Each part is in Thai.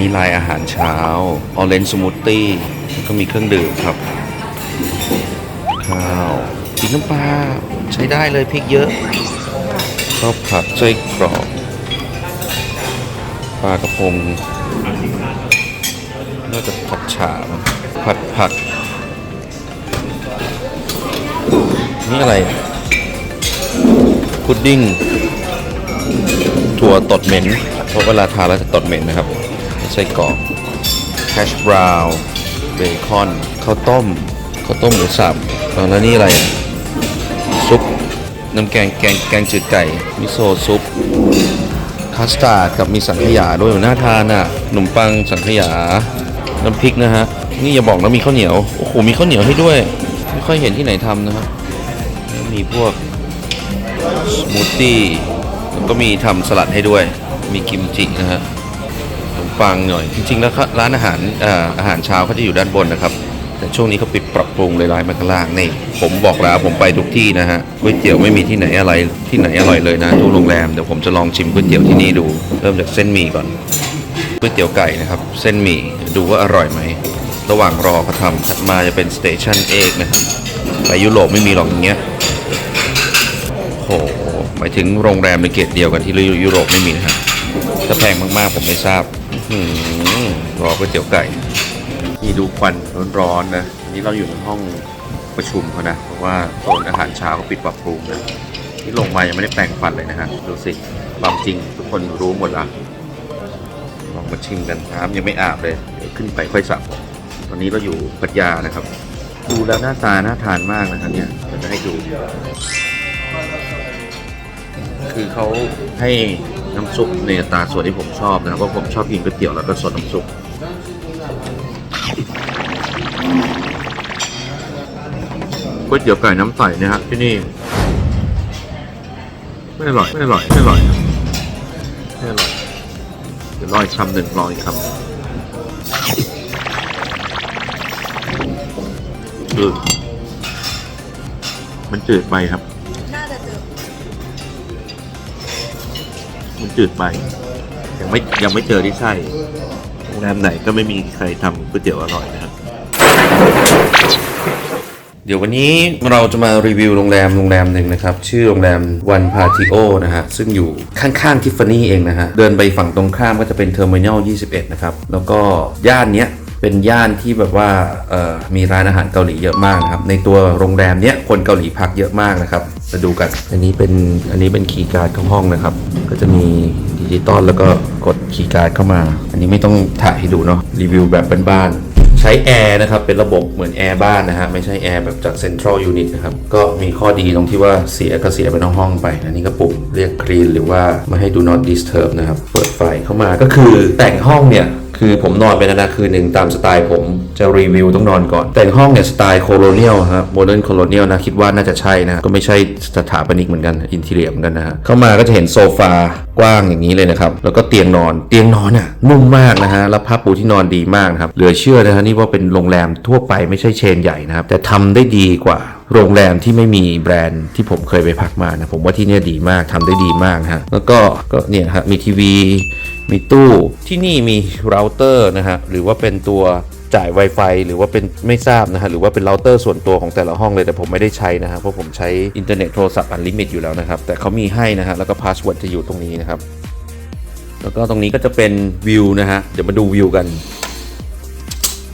นี่ลายอาหารเช้าออเรนจ์สมูทตี้ก็มีเครื่องดื่มครับ ข้าวพริกน้ำปลาใช้ได้เลยพริกเยอะข้าวผัดไส้กรอกปลากระพงน่าจะผัดฉาผัดผักนี่อะไรพุดดิ้งถั่วตดเหม็นเพราะเวลาทานแล้วจะตดเหม็นนะครับ ไส้กรอกแฮชบราวน์เบคอนข้าวต้มข้าวต้มหมูสับแล้วนี่อะไรซุปน้ำแกงแกงแกงจืดไก่ มิโซะซุปคัสตาร์ดกับมีสังขยาด้วยน่าทานอะขนมปังสังขยา น้ำพริกนะฮะ นี่อย่าบอกนะมีข้าวเหนียว โอ้โห มีข้าวเหนียวให้ด้วย ไม่ค่อยเห็นที่ไหนทำนะครับแล้วมีพวกสมูทตี้แล้วก็มีทำสลัดให้ด้วย มีกิมจินะฮะังหน่อย จริง ๆ แล้วร้านอาหารออาหารเช้าเขาจะอยู่ด้านบนนะครับ แต่ช่วงนี้เขาปิดปรับปรุงเลยร้านมาข้างล่างนี่ผมบอกแล้วผมไปทุกที่นะฮะก๋วยเตี๋ยวไม่มีที่ไหนอะไรที่ไหนอร่อยเลยนะทุกโรงแรมเดี๋ยวผมจะลองชิมก๋วยเตี๋ยวที่นี่ดู เริ่มจากเส้นหมี่ก่อนก๋วยเตี๋ยวไก่นะครับเส้นหมี่ดูว่าอร่อยไหมระหว่างรอเขาทำถัดมาจะเป็นสเตชันเอกนะครับไปยุโรปไม่มีหรอกอย่างเงี้ยโอ้หหมายถึงโรงแรมในเกตเดียวกันที่ยุโรปไม่มีนะครับถ้าแพงมากๆผมไม่ทราบ รอก๋วยเตี๋ยวไก่นี่ดูควันร้อนๆนะอันนี้เราอยู่ในห้องประชุมเขานะ เพราะว่าโซนอาหารเช้าเขาปิดปรับปรุงนะที่ลงมายังไม่ได้แปรงฟันเลยนะฮะดูสิความจริงทุกคนรู้หมดละลองมาชิมกันน้ำยังไม่อาบเลยเดี๋ยวขึ้นไปค่อยสระผมตอนนี้เราอยู่พัทยานะครับ ดูแล้วหน้าตาน่าทานมากนะครับเนี่ยเดี๋ยวจะให้ดู คือเขาให้ น้ำซุปในตาส่วนที่ผมชอบนะครับเพราะผมชอบกินก๋วยเตี๋ยวแล้วก็ซดน้ำซุปก๋วยเตี๋ยวไก่น้ำใสนะฮะที่นี่ ไม่อร่อย ไม่อร่อย ไม่อร่อยไม่อร่อยเดี๋ยวรออีกคำหนึ่งรออีกคำจืดมันจืดไปครับ จืดไป ยังไม่ยังไม่เจอที่ใช่โรงแรมไหนก็ไม่มีใครทำก๋วยเตี๋ยวอร่อยนะครับ เดี๋ยววันนี้เราจะมารีวิวโรงแรมโรงแรมหนึ่งนะครับ ชื่อโรงแรมวันพาทิโอนะฮะ ซึ่งอยู่ข้างๆทิฟฟานี่เองนะฮะ เดินไปฝั่งตรงข้ามก็จะเป็นเทอร์มินอล21 นะครับ แล้วก็ย่านเนี้ยเป็นย่านที่แบบว่ามีร้านอาหารเกาหลีเยอะมากนะครับ ในตัวโรงแรมเนี้ยคนเกาหลีพักเยอะมากนะครับ มาดูกัน อันนี้เป็นอันนี้เป็นคีย์การ์ดของห้องนะครับ ก็จะมีดิจิตอลแล้วก็กดคีย์การ์ดเข้ามา อันนี้ไม่ต้องถ่ายให้ดูเนาะรีวิวแบบบ้านๆใช้แอร์นะครับ เป็นระบบเหมือนแอร์บ้านนะฮะไม่ใช่แอร์แบบจากเซ็นทรัลยูนิตนะครับ ก็มีข้อดีตรงที่ว่าเสียก็เสียไปนอกห้องไป อันนี้ก็ปุ่มเรียกคลีนหรือว่าไม่ให้ do not disturb นะครับ เปิดไฟเข้ามาก็คือแต่งห้องเนี่ย คือผมนอนไปนานๆคืนหนึ่งตามสไตล์ผมจะรีวิวต้องนอนก่อน แต่งห้องเนี่ยสไตล์โคโลเนียลครับโมเดิร์นโคโลเนียลนะคิดว่าน่าจะใช่นะ ก็ไม่ใช่สถาปนิกเหมือนกันอินทีเรียเหมือนกันนะฮะเข้ามาก็จะเห็นโซฟากว้างอย่างนี้เลยนะครับ แล้วก็เตียงนอนเตียงนอนอะนุ่มมากนะฮะแล้วผ้าปูที่นอนดีมากนะครับเหลือเชื่อนะฮะนี่ว่าเป็นโรงแรมทั่วไปไม่ใช่เชนใหญ่นะครับแต่ทำได้ดีกว่าโรงแรมที่ไม่มีแบรนด์ที่ผมเคยไปพักมานะผมว่าที่เนี่ยดีมากทำได้ดีมากนะฮะแล้วก็ก็เนี่ยฮะมีทีวี มีตู้ที่นี่มีเราเตอร์นะฮะหรือว่าเป็นตัวจ่าย Wi-Fi หรือว่าเป็นไม่ทราบนะฮะหรือว่าเป็นเราเตอร์ส่วนตัวของแต่ละห้องเลยแต่ผมไม่ได้ใช้นะฮะเพราะผมใช้อินเทอร์เน็ตโทรศัพท์อันลิมิตอยู่แล้วนะครับแต่เขามีให้นะฮะแล้วก็พาสเวิร์ดจะอยู่ตรงนี้นะครับแล้วก็ตรงนี้ก็จะเป็นวิวนะฮะเดี๋ยวมาดูวิวกัน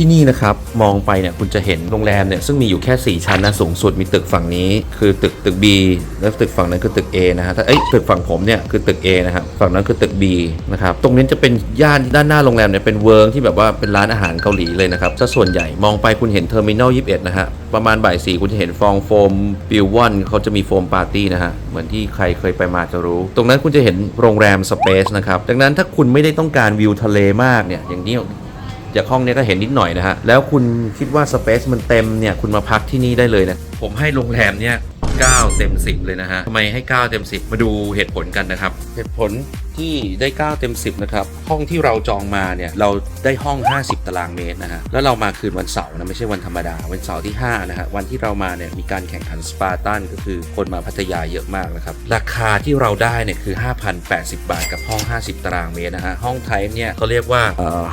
ที่นี่นะครับมองไปเนี่ยคุณจะเห็นโรงแรมเนี่ยซึ่งมีอยู่แค่ 4 ชั้นนะสูงสุดมีตึกฝั่งนี้คือตึกตึก B แล้วตึกฝั่งนั้นคือตึก A นะฮะถ้าเอ้ยตึกฝั่งผมเนี่ยคือตึก A นะครับฝั่งนั้นคือตึก B นะครับตรงนี้จะเป็นย่านด้านหน้าโรงแรมเนี่ยเป็นเวิร์กที่แบบว่าเป็นร้านอาหารเกาหลีเลยนะครับถ้าส่วนใหญ่มองไปคุณเห็นเทอร์มินอล21นะฮะประมาณบ่ายสี่คุณจะเห็นฟองโฟมบิววอนเขาจะมีโฟมปาร์ตี้นะฮะเหมือนที่ใครเคยไปมาจะรู้ ตรงนั้นคุณจะเห็นโรงแรมสเปซนะครับดังนั้นถ้าคุณไม่ได้ต้องการวิวทะเลมากเนี่ยอย่างนี้ จากห้องเนี้ยก็เห็นนิดหน่อยนะฮะแล้วคุณคิดว่าสเปซมันเต็มเนี่ยคุณมาพักที่นี่ได้เลยนะผมให้โรงแรมเนี่ย 9 เต็ม 10 เลยนะฮะทำไมให้ 9 เต็ม 10 มาดูเหตุผลกันนะครับ เหตุผลที่ได้ 9 เต็ม 10 นะครับ ห้องที่เราจองมาเนี่ย เราได้ห้อง 50 ตารางเมตรนะฮะ แล้วเรามาคืนวันเสาร์นะ ไม่ใช่วันธรรมดา วันเสาร์ที่ 5 นะฮะ วันที่เรามาเนี่ย มีการแข่งขันสปาร์ตันก็คือคนมาพัทยาเยอะมากนะครับ ราคาที่เราได้เนี่ยคือ 5,080 บาทกับห้อง 50 ตารางเมตรนะฮะ ห้องไทป์เนี่ยเขาเรียกว่า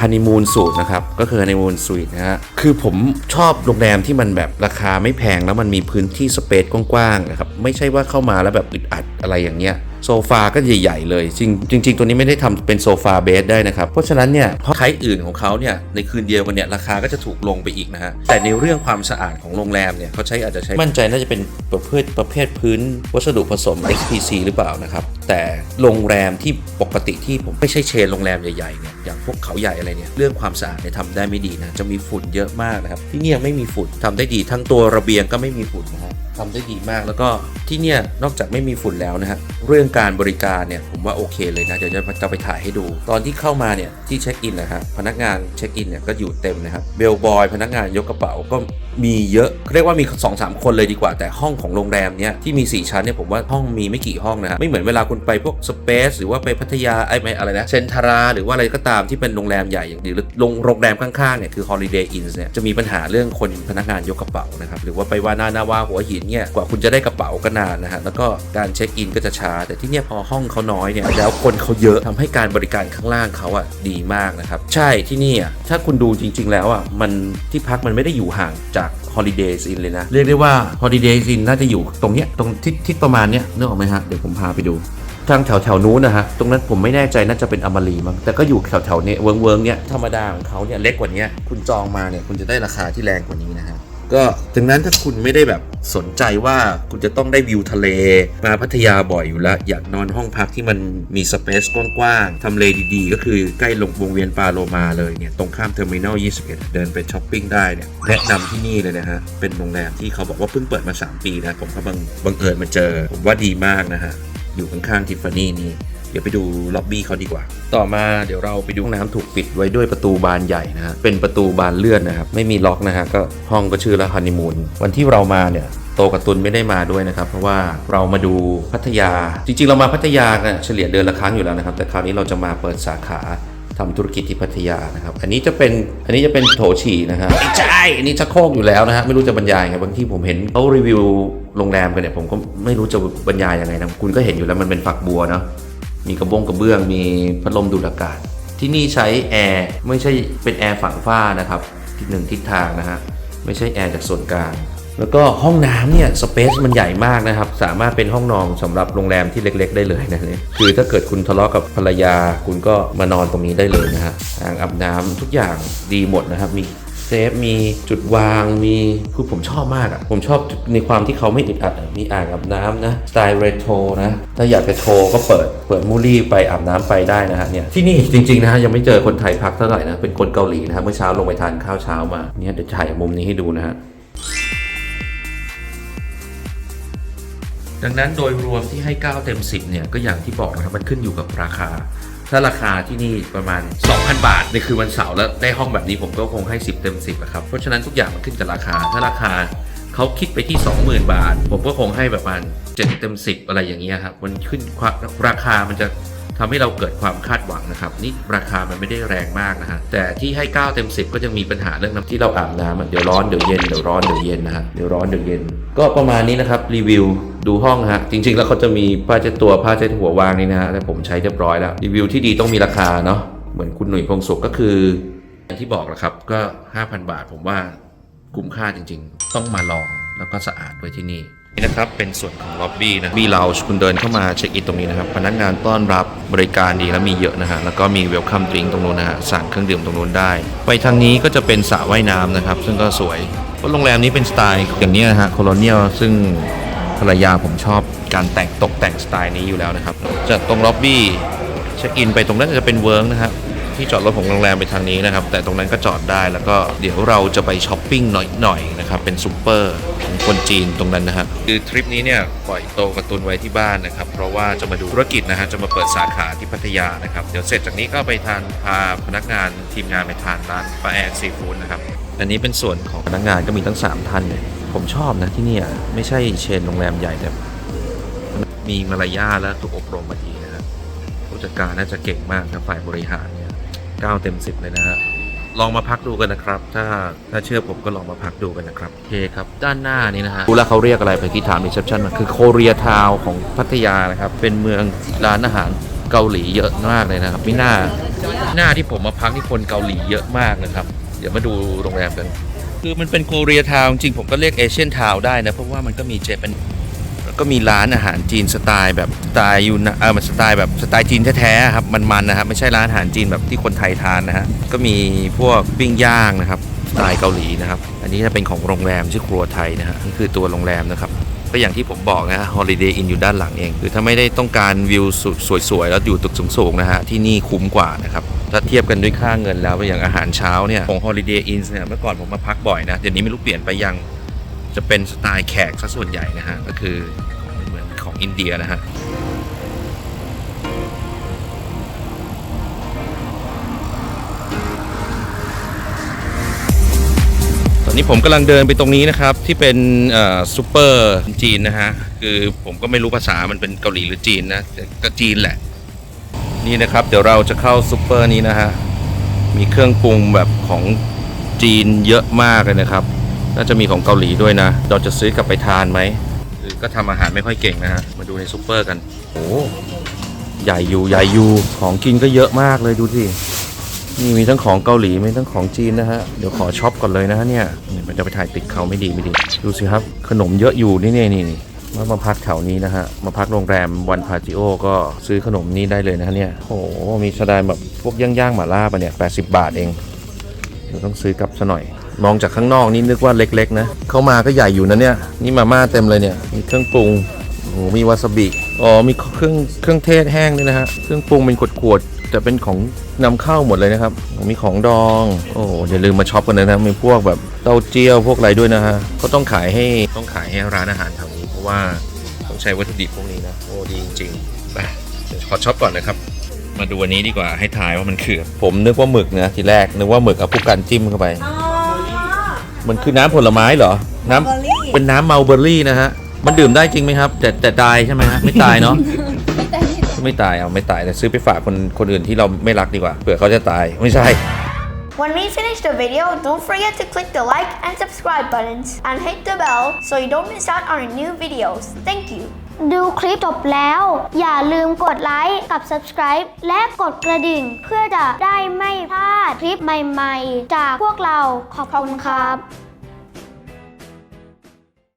ฮันนีมูนสูตรนะครับ ก็คือฮันนีมูนสวีทนะฮะ คือผมชอบโรงแรมที่มันแบบราคาไม่แพงแล้วมันมีพื้นที่สเปซกว้างๆนะครับไม่ใช่ว่าเข้ามาแล้วแบบอึดอัดอะไรอย่างเงี้ยโซฟาก็ใหญ่ๆเลย จริงจริงๆตัวนี้ไม่ได้ทำเป็นโซฟาเบสได้นะครับ เพราะฉะนั้นเนี่ยห้องไทป์อื่นของเขาเนี่ยในคืนเดียวกันเนี่ยราคาก็จะถูกลงไปอีกนะฮะแต่ในเรื่องความสะอาดของโรงแรมเนี่ยเขาใช้อาจจะใช้มั่นใจน่าจะเป็นประเภทประเภทพื้นวัสดุผสม XPC หรือเปล่านะครับแต่โรงแรมที่ปกติที่ผมไม่ใช่เชนโรงแรมใหญ่ๆเนี่ยอย่างพวกเขาใหญ่อะไรเนี่ยเรื่องความสะอาดเนี่ยทำได้ไม่ดีนะจะมีฝุ่นเยอะมากนะครับที่นี่ยไม่มีฝุ่นทำได้ดีทั้งตัวระเบียงก็ไม่มีฝุ่นนะฮะทำได้ดีมาก แล้วก็ที่เนี่ยนอกจากไม่มีฝุ่นแล้วนะฮะเรื่องการบริการเนี่ยผมว่าโอเคเลยนะเดี๋ยวจะจะไปถ่ายให้ดู ตอนที่เข้ามาเนี่ยที่เช็คอินนะฮะพนักงานเช็คอินเนี่ยก็อยู่เต็มนะครับเบลบอยพนักงานยกกระเป๋าก็มีเยอะเรียกว่ามี2อสคนเลยดีกว่าแต่ห้องของโรงแรมเนี่ยที่มี 4 ชั้นเนี่ยผมว่าห้องมีไม่กี่ห้องนะฮะไม่เหมือนเวลาคุณไปพวกสเปซหรือว่าไปพัทยาไอ้ไม่อะไรนะเซนทาราหรือว่าอะไรก็ตามที่เป็นโรงแรมใหญ่อย่างหรือโรงโรงแรมข้างๆเนี่ยคือ Holiday Inn เนี่ยจะมีปัญหาเรื่องคนพนักงานยกกระเป๋านะครับหรือว่าไปวานานาวาหัวหินเนี่ยกว่าคุณจะได้กระเป๋าก็นานนะฮะแล้วก็การเช็คอินก็จะช้า แต่ที่เนี่ยพอห้องเขาน้อยเนี่ยแล้วคนเขาเยอะทำให้การบริการข้างล่างเขาอะดีมากนะครับใช่ที่นี่อะถ้าคุณดูจริง ๆ แล้วอะมันที่พักมันไม่ได้อยู่ห่างจาก Holiday Inn เลยนะ เรียกได้ว่า Holiday Inn น่าจะอยู่ตรงเนี้ยตรงทิศทิศประมาณเนี้ยนึกออกไหมฮะเดี๋ยวผมพาไปดูทางแถวแถวๆนู้นนะฮะ ตรงนั้นผมไม่แน่ใจน่าจะเป็นอมรีมั้ง แต่ก็อยู่แถวแถวๆเนี้ยเวิร์งเวิงๆเนี้ยธรรมดาของเขาเนี่ยเล็กกว่านี้ คุณจองมาเนี่ยคุณจะได้ราคาที่แรงกว่านี้นะฮะ ก็ถึงนั้นถ้าคุณไม่ได้แบบสนใจว่าคุณจะต้องได้วิวทะเล มาพัทยาบ่อยอยู่แล้ว อยากนอนห้องพักที่มันมีสเปซกว้างๆทำเลดีๆ ก็คือใกล้ลงวงเวียนปาโลมาเลยเนี่ย ตรงข้ามเทอร์มินอล 21 เดินไปช้อปปิ้งได้เนี่ย แนะนำที่นี่เลยนะฮะ เป็นโรงแรมที่เขาบอกว่าเพิ่งเปิดมา 3 ปีนะ ผมก็บังบังเอิญมาเจอ ผมว่าดีมากนะฮะ อยู่ข้างๆทิฟฟานี่นี่ ดี๋ยวไปดูล็อบบี้เขาดีกว่า ต่อมาเดี๋ยวเราไปดูห้องน้ำถูกปิดไว้ด้วยประตูบานใหญ่นะฮะเป็นประตูบานเลื่อนนะครับไม่มีล็อกนะฮะก็ห้องก็ชื่อละฮันนีมูนวันที่เรามาเนี่ยโตกับตุนไม่ได้มาด้วยนะครับ เพราะว่าเรามาดูพัทยา จริงๆ เรามาพัทยาเนี่ยเฉลี่ยเดือนละครั้งอยู่แล้วนะครับ แต่คราวนี้เราจะมาเปิดสาขาทำธุรกิจที่พัทยานะครับ อันนี้จะเป็น อันนี้จะเป็นโถฉี่นะครับไม่ใช่ อันนี้ชักโครกอยู่แล้วนะฮะ ไม่รู้จะบรรยายไง บางที่ผมเห็นเขารีวิวโรงแรมกันเนี่ย ผมก็ไม่รู้จะบรรยายยังไงนะ คุณก็เห็นอยู่แล้วมันเป็นฝักบัวเนาะ มีกระบงกระเบื้อง มีพัดลมดูดอากาศ ที่นี่ใช้แอร์ไม่ใช่เป็นแอร์ฝั่งฝ้านะครับทิศหนึ่งทิศทางนะฮะไม่ใช่แอร์จากส่วนกลางแล้วก็ห้องน้ำเนี่ยสเปซมันใหญ่มากนะครับ สามารถเป็นห้องนอนสำหรับโรงแรมที่เล็ก ๆ ได้เลยนะเนี่ยคือถ้าเกิดคุณทะเลาะกับภรรยา คุณก็มานอนตรงนี้ได้เลยนะฮะอ่างอาบน้ำทุกอย่างดีหมดนะครับมี เซฟมีจุดวางมีคือผมชอบมากอะ่ะ ผมชอบในความที่เขาไม่อึดอัดมีอ่างอาบน้ำนะสไตล์เรโทรนะ ถ้าอยากจะโทรก็เปิดเปิดมูลี่ไปอาบน้ำไปได้นะฮะเนี่ยที่นี่จริงๆนะฮะยังไม่เจอคนไทยพักเท่าไหร่นะ เป็นคนเกาหลีนะครับเมื่อเช้าลงไปทานข้าวเช้ามาเนี่ยเดี๋ยวถ่ายมุมนี้ให้ดูนะฮะดังนั้นโดยรวมที่ให้ 9 เต็ม 10 เนี่ย ก็อย่างที่บอกนะครับ มันขึ้นอยู่กับราคา ถ้าราคาที่นี่ประมาณ 2,000 บาทในคืนวันเสาร์แล้วได้ห้องแบบนี้ผมก็คงให้ 10 เต็ม 10นะครับเพราะฉะนั้นทุกอย่างมันขึ้นกับราคา ถ้าราคาเขาคิดไปที่ 20,000 บาท ผมก็คงให้ประมาณ7เต็ม 10 อะไรอย่างเงี้ยครับมันขึ้นความราคามันจะ ทำให้เราเกิดความคาดหวังนะครับ นี่ราคามันไม่ได้แรงมากนะฮะแต่ที่ให้ 9 เต็ม 10 ก็ยังมีปัญหาเรื่องน้ำที่เราอาบน้ำเดี๋ยวร้อนเดี๋ยวเย็นเดี๋ยวร้อนเดี๋ยวเย็นนะฮะเดี๋ยวร้อนเดี๋ยวเย็น ก็ประมาณนี้นะครับรีวิวดูห้องฮะจริง ๆ แล้วเขาจะมีผ้าเช็ดตัวผ้าเช็ดหัววางนี่นะฮะแต่ผมใช้เรียบร้อยแล้วรีวิวที่ดีต้องมีราคาเนาะเหมือนคุณหนุ่ยพงศุขก็คืออย่างที่บอกแหละครับก็ 5,000 บาทผมว่าคุ้มค่าจริง ๆ ต้องมาลองแล้วก็สะอาดไว้ที่นี่ นี่นะครับเป็นส่วนของล็อบบี้นะมีเราคุณเดินเข้ามาเช็คอินตรงนี้นะครับ พนักงานต้อนรับบริการดีและมีเยอะนะฮะแล้วก็มีเวลคัมดริงตรงนู้นนะฮะสั่งเครื่องดื่มตรงนู้นได้ ไปทางนี้ก็จะเป็นสระว่ายน้ำนะครับ ซึ่งก็สวยเพราะโรงแรมนี้เป็นสไตล์อย่างนี้นะฮะโคโลเนียลซึ่งภรรยาผมชอบการแต่งตกแต่งสไตล์นี้อยู่แล้วนะครับจากตรงล็อบบี้เช็คอินไปตรงนั้นจะเป็นเวิร์กนะครับ ที่จอดรถของโรงแรมไปทางนี้นะครับ แต่ตรงนั้นก็จอดได้แล้วก็เดี๋ยวเราจะไปช้อปปิ้งหน่อยๆนะครับ เป็นซูเปอร์ของคนจีนตรงนั้นนะครับคือทริปนี้เนี่ยปล่อยโตกร์ตูนไว้ที่บ้านนะครับ เพราะว่าจะมาดูธุรกิจนะฮะจะมาเปิดสาขาที่พัทยานะครับ เดี๋ยวเสร็จจากนี้ก็ไปทานพาพนักงานทีมงานไปทานร้านป้าแอนซีฟู้ดนะครับอันนี้เป็นส่วนของพนักงานก็มีทั้ง 3 ท่านเนี่ยผมชอบนะที่นี่ไม่ใช่เชนโรงแรมใหญ่แต่มีมารยาทและถูกอบรมมาดีนะครับผู้จัดการน่าจะเก่งมากนะฝ่ายบริหารเนี่ย เก้าเต็มสิบเลยนะฮะลองมาพักดูกันนะครับ ถ้าถ้าเชื่อผมก็ลองมาพักดูกันนะครับ โอเคครับ ด้านหน้านี้นะฮะรู้แล้วเขาเรียกอะไรไปที่ถามรีเซพชันมันคือโคเรียทาวของพัทยานะครับ เป็นเมืองร้านอาหารเกาหลีเยอะมากเลยนะครับไม่น่าหน้าที่ผมมาพักที่คนเกาหลีเยอะมากนะครับ เดี๋ยวมาดูโรงแรมกัน คือมันเป็นโคเรียทาวจริงผมก็เรียกเอเชียนทาวได้นะ เพราะว่ามันก็มีเจแปน ก็มีร้านอาหารจีนสไตล์แบบสไตล์ยูนเออมันสไตล์แบบสไตล์จีนแท้ๆครับมันๆนะครับไม่ใช่ร้านอาหารจีนแบบที่คนไทยทานนะฮะก็มีพวกปิ้งย่างนะครับสไตล์เกาหลีนะครับ อันนี้จะเป็นของโรงแรมชื่อครัวไทยนะฮะนี่คือตัวโรงแรมนะครับก็อย่างที่ผมบอกนะฮะ Holiday Inn อยู่ด้านหลังเอง คือถ้าไม่ได้ต้องการวิวสวยๆ แล้วอยู่ตึกสูงๆนะฮะ ที่นี่คุ้มกว่านะครับ ถ้าเทียบกันด้วยค่าเงินแล้วอย่างอาหารเช้าเนี่ย ของ Holiday Inn เนี่ยเมื่อก่อนผมมาพักบ่อยนะ เดี๋ยวนี้ไม่รู้เปลี่ยนไปยัง จะเป็นสไตล์แขกซะส่วนใหญ่นะฮะ ก็คือเหมือนของอินเดียนะฮะตอนนี้ผมกำลังเดินไปตรงนี้นะครับ ที่เป็นซูเปอร์จีนนะฮะ คือผมก็ไม่รู้ภาษามันเป็นเกาหลีหรือจีนนะแต่ก็จีนแหละ นี่นะครับ เดี๋ยวเราจะเข้าซูเปอร์นี้นะฮะ มีเครื่องปรุงแบบของจีนเยอะมากเลยนะครับ น่าจะมีของเกาหลีด้วยนะเราจะซื้อกลับไปทานไหมคือก็ทำอาหารไม่ค่อยเก่งนะฮะมาดูในซูเปอร์กันโอ้ใหญ่อยู่ใหญ่อยู่ของกินก็เยอะมากเลยดูสินี่มีทั้งของเกาหลีมีทั้งของจีนนะฮะเดี๋ยวขอช็อปก่อนเลยนะฮะเนี่ยนี่มันจะไปถ่ายติดเขาไม่ดีไม่ดี ดูสิครับ ขนมเยอะอยู่นี่นี่นี่มามาพักแถวนี้นะฮะมาพักโรงแรมวันพาจิโอก็ซื้อขนมนี้ได้เลยนะฮะเนี่ยโอ้มีสไตล์แบบพวกย่างๆหม่าล่าปะเนี่ย80 บาทเองเดี๋ยวต้องซื้อกลับซะหน่อย มองจากข้างนอกนี่นึกว่าเล็กๆนะ เข้ามาก็ใหญ่อยู่นะเนี่ย นี่มาม่าเต็มเลยเนี่ย มีเครื่องปรุงโอ้โหมีวาซาบิ อ๋อ มีเครื่องเครื่องเทศแห้งด้วยนะฮะ เครื่องปรุงเป็นขวดๆแต่เป็นของนำเข้าหมดเลยนะครับ มีของดอง โอ้อย่าลืมมาช็อปกันนะนะมีพวกแบบเต้าเจี้ยวพวกอะไรด้วยนะฮะ ก็ต้องขายให้ต้องขายให้ร้านอาหารแถวนี้ เพราะว่าต้องใช้วัตถุดิบพวกนี้นะ โอ้ดีจริงๆไปขอช็อปก่อนนะครับมาดูอันนี้ดีกว่าให้ทายว่ามันคือ ผมนึกว่าหมึกนะทีแรกนึกว่าหมึกเอาผู้กันจิ้มเข้าไป มันคือน้ำผลไม้เหรอ น้ำเบอร์รี่เป็นน้ำเมาเบอร์รี่นะฮะ มันดื่มได้จริงไหมครับ แต่แต่ตายใช่ไหมฮะ ไม่ตายเนาะ ไม่ตายเอาไม่ตายแต่ซื้อไปฝากคนคนอื่นที่เราไม่รักดีกว่าเผื่อเขาจะตายไม่ใช่ When we finish the video, don't forget to click the like and subscribe buttons and hit the bell so you don't miss out on our new videos. Thank you. ดูคลิปจบแล้ว อย่าลืมกดไลค์กับ subscribe และกดกระดิ่ง เพื่อจะได้ไม่พลาดคลิปใหม่ ๆ จากพวกเราขอบคุณครับ